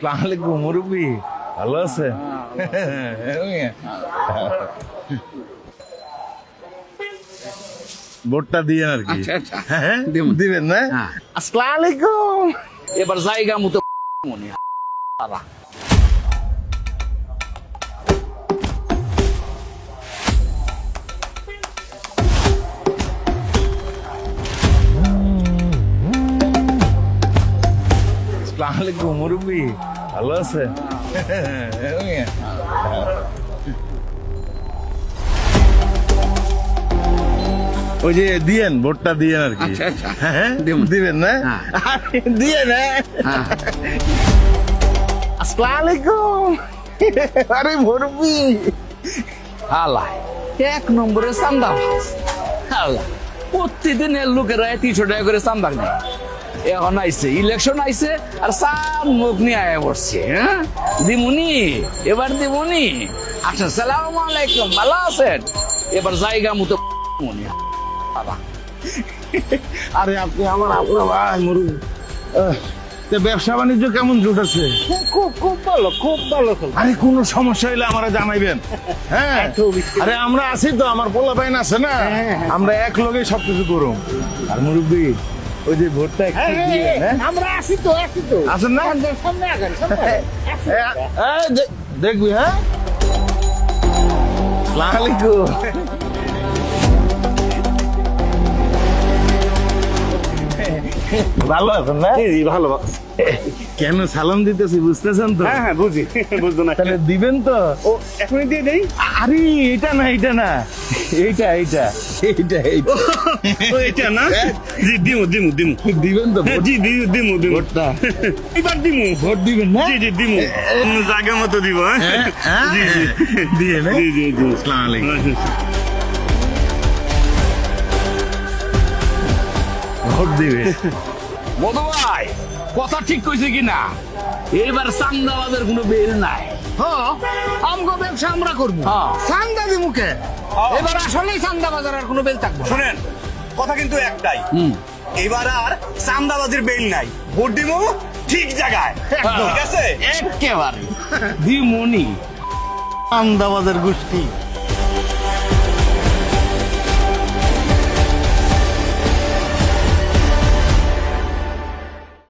সালামালাইকুম মুরব্বী ভালো আছে ভোটটা দিয়ে আর কি আচ্ছা, আচ্ছা। হ্যাঁ দিবো। দিবেন না হ্যাঁ। আসসালামু আলাইকুম এবার জায়গা মতো মনে আসসালামু আলাইকুম মুরব্বী ভালো আছে? ওই যে দিয়েন ভোটটা দিয়েন আর কি। আচ্ছা, আচ্ছা। হ্যাঁ দিবো। দিবেন না? হ্যাঁ। দিয়েন হ্যাঁ। হ্যাঁ। আসসালামু আলাইকুম আরে মুরব্বী। হালাই এক নম্বরে চান্দা হালা প্রতিদিনের লোকেরা তিনশো টাকা করে চান্দা নেয়। এখন আইছে ইলেকশন আইছে আর সাম মুখ নিয়ে আয়া পড়ছে হ্যাঁ? দিমুনি এবার দিমুনি। আচ্ছা সালাম আলাইকুম ভালো আছেন? এবার জায়গা মতো মনে হালা আরে আপনি আমার আপনার ভাই তা ব্যবসা বাণিজ্য কেমন জুটেছে খুব খুব ভালো খুব ভালো আরে কোনো সমস্যা হলে আমরা জানাইবেন। হ্যাঁ? আরে আমরা আছি তো আমার পোলা বাইন আছে না? আমরা এক লগে সবকিছু করুম। আর মুরব্বী ওই যে ভোটটা একটু হ্যাঁ? আমরা আসি তো আসি তো। আসেন না? সামনে আগান দেখবি হ্যাঁ? সালামালাইকুম। ভালো আছেন না? জি, ভালো কেন সালাম দিতেছি বুঝতেছেন তো? হ্যাঁ হ্যাঁ বুঝি। বুঝতো না তাহলে দিবেন তো? ও এখনই দিয়ে দেই? আরে এটা না এটা না। এইটা এইটা। এইটা এইটা। ও এটা না? জি দিমু দিমু দিমু। দিবেন তো হ্যাঁ, জি দিমু দিমু দিমু। ভোটটা? এবার দিমু। ভোট দিবেন না? জি জি দিমু। জায়গা মতো দিব হ্যাঁ? হ্যাঁ? জি জি। দিয়ে না জি জি জি। আসসালামু আলাইকুম। দিবে। মধু ভাই কথা ঠিক কইছে কিনা? এবার চান্দাবাদের কোনো বেল নাই। হ্যাঁ আমগো ব্যবসা আমরা করব। হ্যাঁ। চান্দা দি মুখে এবার আসলেই চান্দা বাজার আর কোনো বেল থাকব। শুনেন কথা কিন্তু একটাই। হুম। এবার আর চান্দাবাজির বেল নাই। ভোট ঠিক জায়গায়। ঠিক আছে? একেবারে। দিমনি। আমদাবাদের গোষ্ঠী।